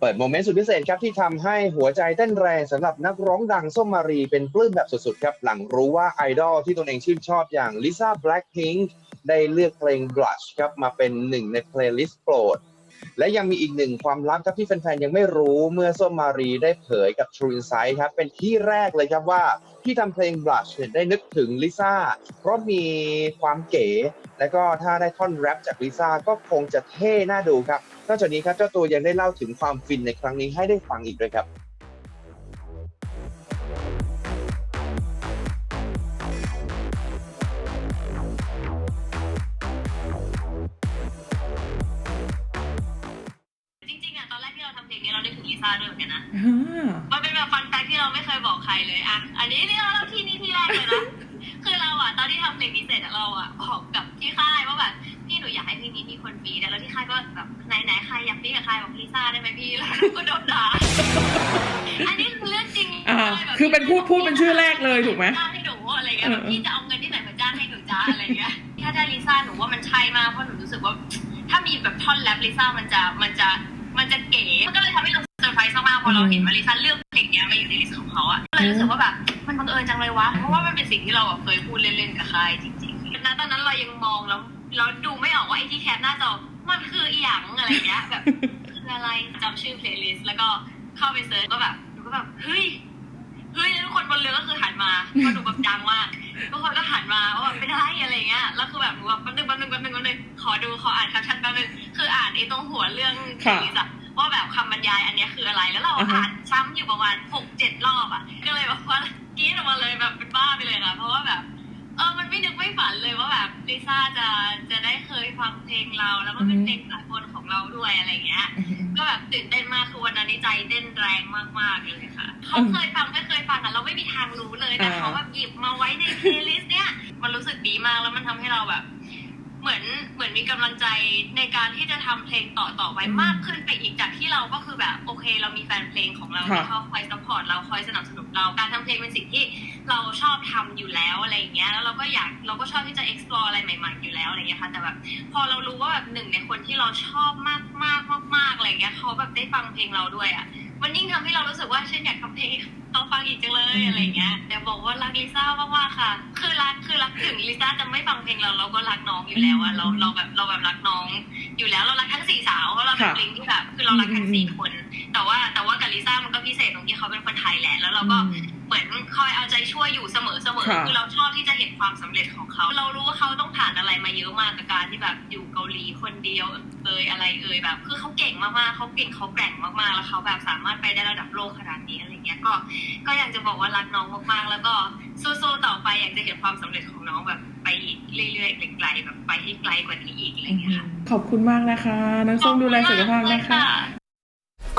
เปิดโมเมนต์สุดพิเศษครับที่ทำให้หัวใจเต้นแรงสำหรับนักร้องดังส้มมารีเป็นปลื้มแบบสุดๆครับ หลังรู้ว่าไอดอลที่ตนเองชื่นชอบอย่างลิซ่าแบล็กพิงค์ได้เลือกเพลง Blush ครับมาเป็นหนึ่งในเพลย์ลิสต์โปรด และยังมีอีกหนึ่งความลับครับที่แฟนๆ ยังไม่รู้เมื่อส้มมารีได้เผยกับ True Insight ครับ เป็นที่แรกเลยครับว่าที่ทำเพลง Blush เนี่ยได้นึกถึงลิซ่าเพราะมีความเก๋ และก็ถ้าได้ท่อนแรปจากลิซ่าก็คงจะเท่น่าดูครับนอกจากนี้ครับเจ้าตัวยังได้เล่าถึงความฟินในครั้งนี้ให้ได้ฟังอีกด้วยครับ ซ่าด้วยเหมือนกันนะ อ่ามันเป็นแบบฟันแฟกที่เราไม่เคยบอกใครเลยอะอันนี้นี่เราเล่าที่นี่ที่แรกเลยนะ คือเราอะตอนที่ทำเพลงนี้เสร็จอะเราอะบอกกับที่ค่ายว่าแบบพี่หนูอยากให้เพลงนี้มีคนฟีดอะแล้วที่ค่ายก็แบบไหนไหนๆใครอยากฟีดกับใครบอกลิซ่าได้ไหมพี่แล้วก็โดนด่าอันนี้คือเรื่องจริงอ่าลยแบบคือเป็นพูดพูดเป็นชื่อแรกเลยถูกไหม จ้างให้หนูอะไรเงี้ยแบบพี่จะเอาเงินที่ไหนมาจ้างให้หนูจ้าอะไรเงี้ยถ้าได้ลิซ่าหนูว่ามันใช่มากเพราะหนูรู้สึกว่า ถ้ามีแบบท่อนแรปลิซ่ามันจะมันจะมันจะเก๋มันก็เลยทำให้เรา ร์ไพรส์มากๆพอเราเห็นว่าลิซ่าเลือกเพลงเนี้ยมาอยู่ในลิสต์ของเขาอะก็เลยรู้สึกว่าแบบมันบังเอิญจังเลยวะเพราะว่ามันเป็นสิ่งที่เราแบบเคยพูดเล่นๆกับใครจริงๆณตอนนั้นเรายังมองแล้วเราดูไม่ออกว่าไอ้ที่แคปหน้าจอมันคืออีหยังอะไรเงี้ยแบบคืออะไรจำชื่อเพลย์ลิสต์แล้วก็เข้าไปเซิร์ชก็แบบหนูก็แบบเฮ้ยเฮ้ยแล้วทุกคนบนเรือก็คือหันมาเพราะหนูแบบดังมากทุกคนก็หันมาว่าแบบเป็นอะไรอะไรเงี้ยแล้วคือแบบหนูแบบแป๊บนึงแป๊บนึงแป๊บนึงแป๊บนึงขอดูขออ่านแคปชั่นแป๊บนึงคืออ่านไอ้ตรงหัวเรื่องค่ะนี้อะ ว่าแบบคำบรรยายอันเนี้ยคืออะไรแล้วเราอ่าฮะอ่านซ้ำอยู่ประมาณหกเจ็ดรอบอะก็เลยแบบว่ากรี๊ดออกมาเลยแบบเป็นบ้าไปเลยนะเพราะว่าแบบเออมันไม่นึกไม่ฝันเลยว่าแบบลิซ่าจะจะได้เคยฟังเพลงเรา แล้วก็เป็นเพลงสากลของเราด้วยอะไรเงี้ย ก็แบบตื่นเต้นมากคือวันนั้นนี่ใจเต้นแรงมากๆเลยค่ะเขาเคยฟังไม่เคยฟังอะเราไม่มีทางรู้เลยแต่อ่าเขาแบบหยิบมาไว้ในเพลย์ลิสต์เนี้ยมันรู้สึกดีมากแล้วมันทำให้เราแบบเหมือนเหมือนมีกำลังใจในการที่จะทำเพลงต่อต่อไปมากขึ้นไปอีกจากที่ เราก็คือแบบโอเค เรามีแฟนเพลงของเราค่ะที่เขาคอยซัพพอร์ตเราคอยสนับสนุนเราการทำเพลงเป็นสิ่งที่เราชอบทำอยู่แล้วอะไรอย่างเงี้ยแล้วเราก็อยากเราก็ชอบที่จะ explore อะไรใหม่ๆอยู่แล้วอะไรอย่างเงี้ยค่ะแต่แบบพอเรารู้ว่าแบบหนึ่งในคนที่เราชอบมากมากมากมากๆอะไรเงี้ยเขาแบบได้ฟังเพลงเราด้วยอะมันยิ่งทำให้เรารู้สึกว่าฉันอยากทำเพลงให้ เขาฟังอีกจังเลยอะไรเงี้ยแต่บอกว่ารักลิซ่ามากๆค่ะ คือรักคือรักถึงลิซ่าจะไม่ฟังเพลงเราเราก็รักน้องอยู่แล้วอะเราเราแบบเราแบบรักน้อง อยู่แล้วเรารักทั้งสี่สาวเพราะเราเป็นค่ะลิงที่แบบคือเรารักทั้งสี่คน แต่ว่าแต่ว่ากับลิซ่ามันก็พิเศษตรงที่เขาเป็นคนไทยแหละแล้วเราก็เห มือนคอยเอาใจช่วยอยู่เสมอเสมอค่ะ คือเราชอบที่จะเห็นความสำเร็จของเขา เรารู้ว่าเขาต้องผ่านอะไรมาเยอะมากกับการที่แบบอยู่เกาหลีคนเดียวเอยอะไรเอยแบบ คือเขาเก่งมากๆเขาเก่งเขาแกร่งมากๆแล้วเขาแบบสามารถไปได้ระดับโลกขนาดนี้อะไรเงี้ยก็ ก็อยากจะบอกว่ารักน้องมากๆ แล้วก็สู้ๆต่อไปอยากจะเห็นความสำเร็จของน้องแบบไปอีกเรื่อยๆไกลๆแบบไปให้ไกลกว่านี้อีกอะไรเงี้ยค่ะขอบคุณมากนะคะ น้องส้มดูแลสุขภาพนะคะ